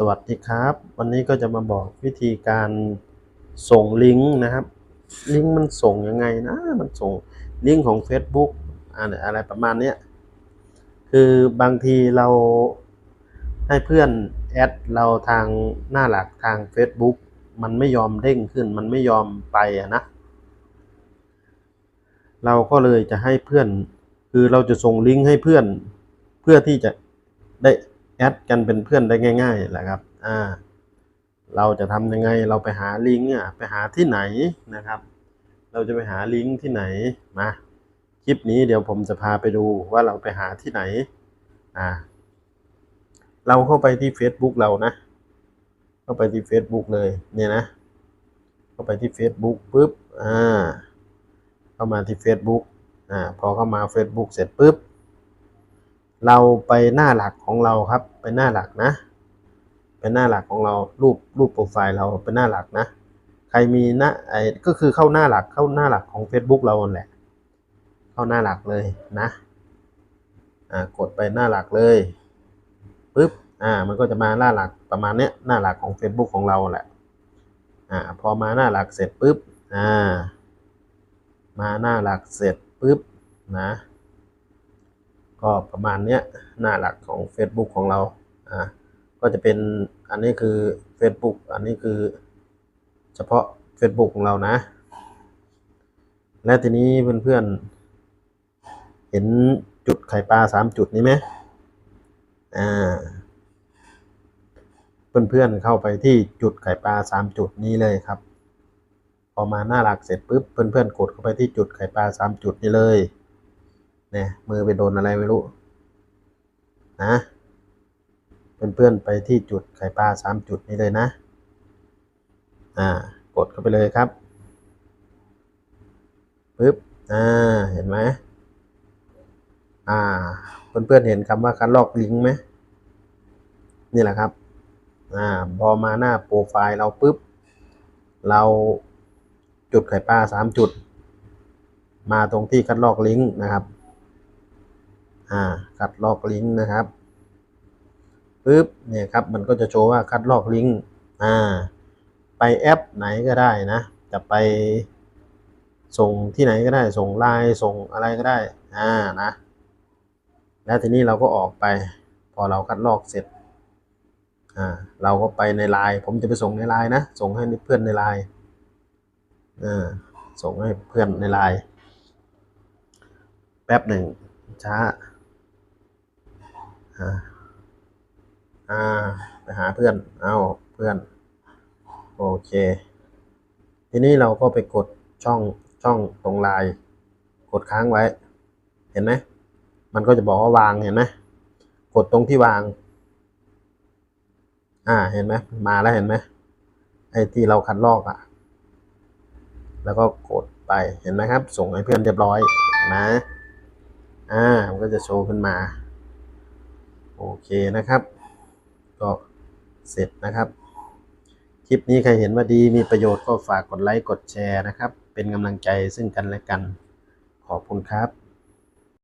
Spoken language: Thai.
สวัสดีครับ วันนี้ก็จะมาบอกวิธีการส่งลิงก์นะครับ ลิงก์มันส่งยังไงนะ มันส่งลิงก์ของ Facebook อะไรอะไรประมาณนี้คือบางทีเราให้เพื่อนแอดเราทางหน้าหลักทาง Facebook มันไม่ยอมเด้งขึ้น มันไม่ยอมไปอะนะ เราก็เลยจะให้เพื่อน คือเราจะส่งลิงก์ให้เพื่อน เพื่อที่จะได้ แอดกันเป็นเพื่อนได้ง่ายๆแหละครับ อ่า เราจะทำยังไงเราไปหาลิงก์อะไปหาที่ไหนนะครับ เราจะไปหาลิงก์ที่ไหนมาคลิปนี้เดี๋ยวผมจะพาไปดูว่าเราไปหาที่ไหน อ่า เราเข้าไปที่ Facebook เรานะ เข้าไปที่ Facebook เลยเนี่ยนะ เข้าไปที่ Facebook ปุ๊บ อ่า เข้ามาที่ Facebook อ่า พอเข้ามา Facebook เสร็จปุ๊บ เราไปหน้าหลักของเราครับ ไปหน้าหลักนะไปหน้าหลักของเรารูปรูปโปรไฟล์เราเป็นหน้าหลักนะ ใครมีหน้าไอ้ก็คือเข้าหน้าหลักเข้าหน้าหลักของ Facebook เราแหละ เข้าหน้าหลักเลยนะอ่ากดไปหน้าหลักเลยปุ๊บอ่ามันก็จะมาหน้าหลักประมาณเนี้ยหน้าหลักของ Facebook ของเราแหละอ่าพอมาหน้าหลักเสร็จปุ๊บอ่ามาหน้าหลักเสร็จปุ๊บนะ ก็ประมาณเนี้ยหน้าหลักของ Facebook ของเราอ่าก็จะเป็นอันนี้คือ Facebook อันนี้คือเฉพาะ Facebook ของเรานะ และทีนี้เพื่อนๆ เห็นจุดไข่ปลาสามจุดนี้ไหมอ่าเพื่อนๆเข้าไปที่จุดไข่ปลาสามจุดนี้เลยครับ พอมาหน้าหลักเสร็จปุ๊บเพื่อนๆกดเข้าไปที่จุดไข่ปลาสามจุดนี้เลย เนี่ยมือไปโดนอะไรไม่รู้ นะเพื่อนๆไปที่จุดไข่ปลาสามจุดนี้เลยนะ อ่ากดเข้าไปเลยครับปุ๊บอ่าเห็นไหมอ่า เพื่อนๆเห็นคำว่าคัดลอกลิงก์ไหมนี่แหละครับ อ่าพอมาหน้าโปรไฟล์เราปุ๊บ เราจุดไข่ปลาสามจุด มาตรงที่คัดลอกลิงก์นะครับ อ่าคัดลอกลิงก์นะครับปุ๊บเนี่ยครับมันก็จะโชว์ว่าคัดลอกลิงก์อ่าไปแอปไหนก็ได้นะ จะไปส่งที่ไหนก็ได้ ส่งไลน์ส่งอะไรก็ได้อ่านะ แล้วทีนี้เราก็ออกไป พอเราคัดลอกเสร็จอ่าเราก็ไปในไลน์ผมจะไปส่งในไลน์นะ ส่งให้เพื่อนในไลน์อ่าส่งให้เพื่อนในไลน์แป๊บหนึ่งช้า อ่าไปหาเพื่อน เอาเพื่อน โอเค ทีนี้เราก็ไปกดช่องช่องตรงไลน์กดค้างไว้ เห็นไหมมันก็จะบอกว่าวางเห็นไหมกดตรงที่วาง อ่า เห็นไหมมาแล้วเห็นไหมไอ้ที่เราคัดลอกอะ่ะ แล้วก็กดไปเห็นไหมครับ ส่งให้เพื่อนเรียบร้อยนะ อ่า มันก็จะโชว์ขึ้นมา โอเคนะครับ ก็เสร็จนะครับ คลิปนี้ใครเห็นว่าดีมีประโยชน์ก็ฝากกดไลค์กดแชร์นะครับ เป็นกำลังใจซึ่งกันและกัน ขอบคุณครับ